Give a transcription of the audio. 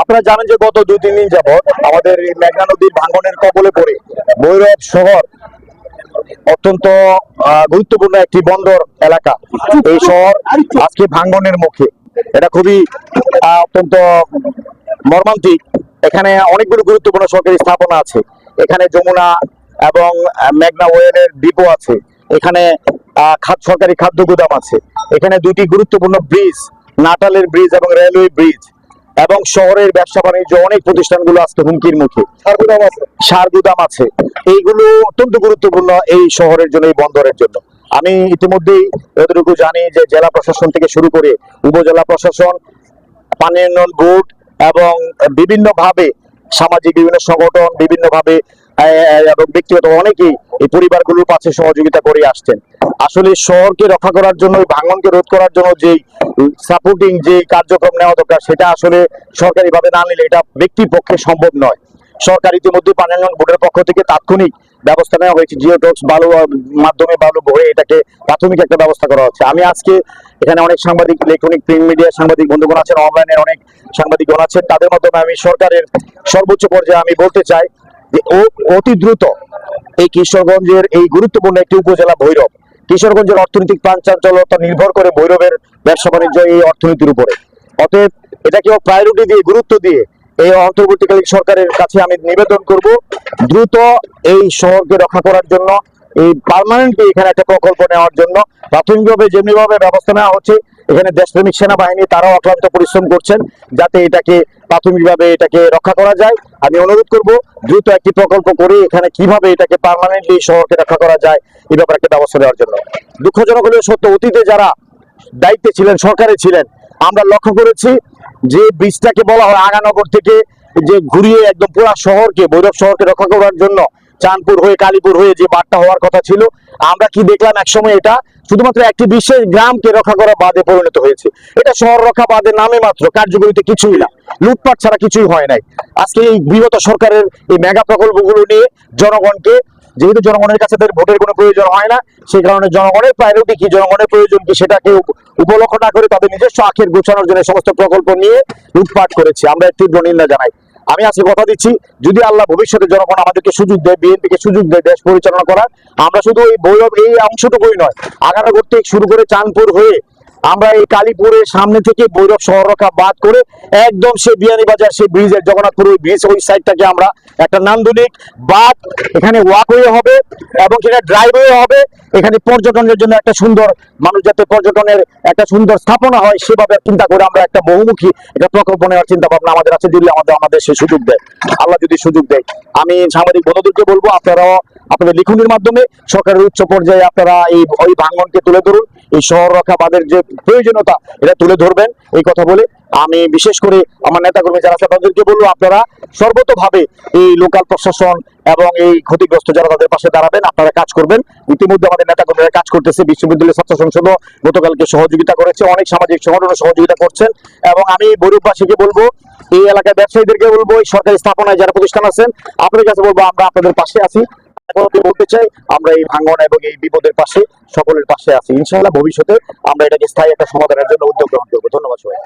আপনারা জানেন যে গত দুই, তিন দিন যাবৎ আমাদের এই মেঘনা নদীর ভাঙনের কবলে পড়ে ভৈরব শহর অত্যন্ত গুরুত্বপূর্ণ একটি বন্দর এলাকা। এই শহর আজকে ভাঙনের মুখে। এটা খুবই অত্যন্ত মর্মান্তিক। এখানে অনেকগুলো গুরুত্বপূর্ণ সরকারি স্থাপনা আছে। এখানে যমুনা এবং মেঘনা ওয়েলের ডিপো আছে। এখানে সরকারি খাদ্য গুদাম আছে। এখানে দুটি গুরুত্বপূর্ণ ব্রিজ, নাটালের ব্রিজ এবং রেলওয়ে ব্রিজ। এবং শহরের ব্যবসা বাণিজ্য অনেক প্রতিষ্ঠানগুলো আজকে হুমকির মুখে। সার গুদাম আছে। এইগুলো অত্যন্ত গুরুত্বপূর্ণ এই শহরের জন্য এই বন্দরের জন্য। আমি ইতিমধ্যেই যতটুকু জানি যে জেলা প্রশাসন থেকে শুরু করে উপজেলা প্রশাসন পানি উন্নয়ন বোর্ড এবং বিভিন্ন ভাবে সামাজিক বিভিন্ন সংগঠন বিভিন্ন ভাবে এবং ব্যক্তিগত অনেকেই এই পরিবারগুলোর পাশে সহযোগিতা করে আসছেন। আসলে শহরকে রক্ষা করার জন্য ভাঙনকে রোধ করার জন্য যেই সাপোর্টিং যে কার্যক্রম নেওয়া দরকার, সেটা আসলে সরকারিভাবে না নিলে এটা ব্যক্তির পক্ষে সম্ভব নয়। সরকার ইতিমধ্যে পানি বোর্ডের পক্ষ থেকে তাৎক্ষণিক ব্যবস্থা নেওয়া হয়েছে। জিওটক্স বালু মাধ্যমে বালু ভরে এটাকে প্রাথমিক একটা ব্যবস্থা করা হচ্ছে। আমি আজকে এখানে অনেক সাংবাদিক, ইলেকট্রনিক, প্রিন্ট মিডিয়া সাংবাদিক বন্ধুগণ আছেন অনলাইনের অনেক সাংবাদিকগণ আছেন। তাদের মাধ্যমে আমি সরকারের সর্বোচ্চ পর্যায়ে আমি বলতে চাই যে অতি দ্রুত এই কিশোরগঞ্জের এই গুরুত্বপূর্ণ একটি উপজেলা ভৈরব। কিশোরগঞ্জের অর্থনৈতিক প্রাঞ্চাঞ্চলতা নির্ভর করে ভৈরবের ব্যবসা বাণিজ্য এই অর্থনীতির উপরে। অতএব এটাকে প্রায়োরিটি দিয়ে, গুরুত্ব দিয়ে এই অন্তর্বর্তীকালীন সরকারের কাছে আমি নিবেদন করব, দ্রুত এই শহরকে রক্ষা করার জন্য, এই পার্মানেন্টলি এখানে একটা প্রকল্প নেওয়ার জন্য। প্রাথমিকভাবে যেমনিভাবে ব্যবস্থা নেওয়া হচ্ছে এখানে দেশপ্রেমিক সেনাবাহিনী, তারাও অক্লান্ত পরিশ্রম করছেন যাতে এটাকে প্রাথমিকভাবে এটাকে রক্ষা করা যায়। আমি অনুরোধ করব, দ্রুত একটি প্রকল্প করে এখানে কীভাবে এটাকে পার্মানেন্টলি শহরকে রক্ষা করা যায় এই ব্যাপারে একটা ব্যবস্থা নেওয়ার জন্য। দুঃখজনক হলেও সত্য, অতীতে যারা দায়িত্বে ছিলেন, সরকারে ছিলেন, আমরা লক্ষ্য করেছি যে ব্রিজটাকে বলা হয় আগানগর থেকে যে ঘুরিয়ে একদম পুরা শহরকে, ভৈরব শহরকে রক্ষা করার জন্য চাঁদপুর হয়ে, কালীপুর হয়ে যে বার্তা হওয়ার কথা ছিল, আমরা কি দেখলাম একসময় এটা? শুধুমাত্র একটি বিশেষ গ্রামকে রক্ষা করা বাদে পরিণত হয়েছে। এটা শহর রক্ষা বাদের নামে মাত্র, কার্যকরিতে কিছুই না। লুটপাট ছাড়া কিছুই হয় নাই। আজকে এই বিগত সরকারের এই মেগা প্রকল্পগুলো নিয়ে জনগণকে, যেহেতু জনগণের কাছে তাদের ভোটের কোনো প্রয়োজন হয় না, সেই কারণে জনগণের প্রায়োরিটি কি, জনগণের প্রয়োজন কি, সেটাকে উপ- উপলক্ষ না করে তাদের নিজস্ব আখের গোছানোর জন্য সমস্ত প্রকল্প নিয়ে লুটপাট করেছে। আমরা একটি নিন্দা জানাই। আমি আজকে কথা দিচ্ছি, যদি আল্লাহ ভবিষ্যতে জনগণ আমাদেরকে সুযোগ দেয়, বিএনপিকে সুযোগ দেয়, দেশ পরিচালনা করার, আমরা শুধু এই বৈরব এই অংশটুকুই নয় আগারগর করতে শুরু করে চাঁদপুর হয়ে আমরা এই কালীপুরের সামনে থেকে বৈরব শহর রক্ষা বাদ করে একদম সে বিয়ানীবাজার সেই ব্রিজের জগন্নাথপুর ওই ব্রিজ ওই সাইডটাকে আমরা একটা নান্দনিক বাদ এখানে ওয়াকওয়ে হবে। এবং সেটা ড্রাইভওয়ে হবে। এখানে পর্যটনের জন্য একটা সুন্দর মানুষ যাতে পর্যটনের একটা সুন্দর স্থাপনা হয়, সেভাবে চিন্তা করে আমরা একটা বহুমুখী একটা প্রকল্প নেওয়ার চিন্তা ভাবনা আমাদের আছে। যদি আমাদের আমাদের সে সুযোগ দেয়। আল্লাহ যদি সুযোগ দেয়। আমি সাংবাদিক বন্ধুদেরকে বলব, আপনারাও আপনাদের লিখনের মাধ্যমে সরকারের উচ্চ পর্যায়ে আপনারা এই ওই ভাঙনকে তুলে ধরুন, এই শহর রক্ষা বাদের যে প্রয়োজনীয়তা, এটা তুলে ধরবেন। এই কথা বলে আমি বিশেষ করে আমার নেতাকর্মী যারা তাদেরকে বলব, আপনারা সর্বতভাবে এই লোকাল প্রশাসন এবং এই ক্ষতিগ্রস্ত যারা তাদের পাশে দাঁড়াবেন, আপনারা কাজ করবেন। ইতিমধ্যে আমাদের নেতাকর্মীরা কাজ করতেছে বিশ্ববিদ্যালয় ছাত্র সংসদও গতকালকে সহযোগিতা করেছে, অনেক সামাজিক সংগঠনও সহযোগিতা করছেন। এবং আমি বৈরূপবাসীকে বলব, এই এলাকার ব্যবসায়ীদেরকে বলব, এই সরকারি স্থাপনায় যারা প্রতিষ্ঠান আছেন, আপনাদের কাছে বলব, আমরা আপনাদের পাশে আছি। বলতে চাই, আমরা এই ভাঙ্গন এবং এই বিপদের পাশে, সকলের পাশে আছি। ইনশাআল্লাহ ভবিষ্যতে আমরা এটাকে স্থায়ী একটা সমাধানের জন্য উদ্যোগ গ্রহণ করব। ধন্যবাদ সবাই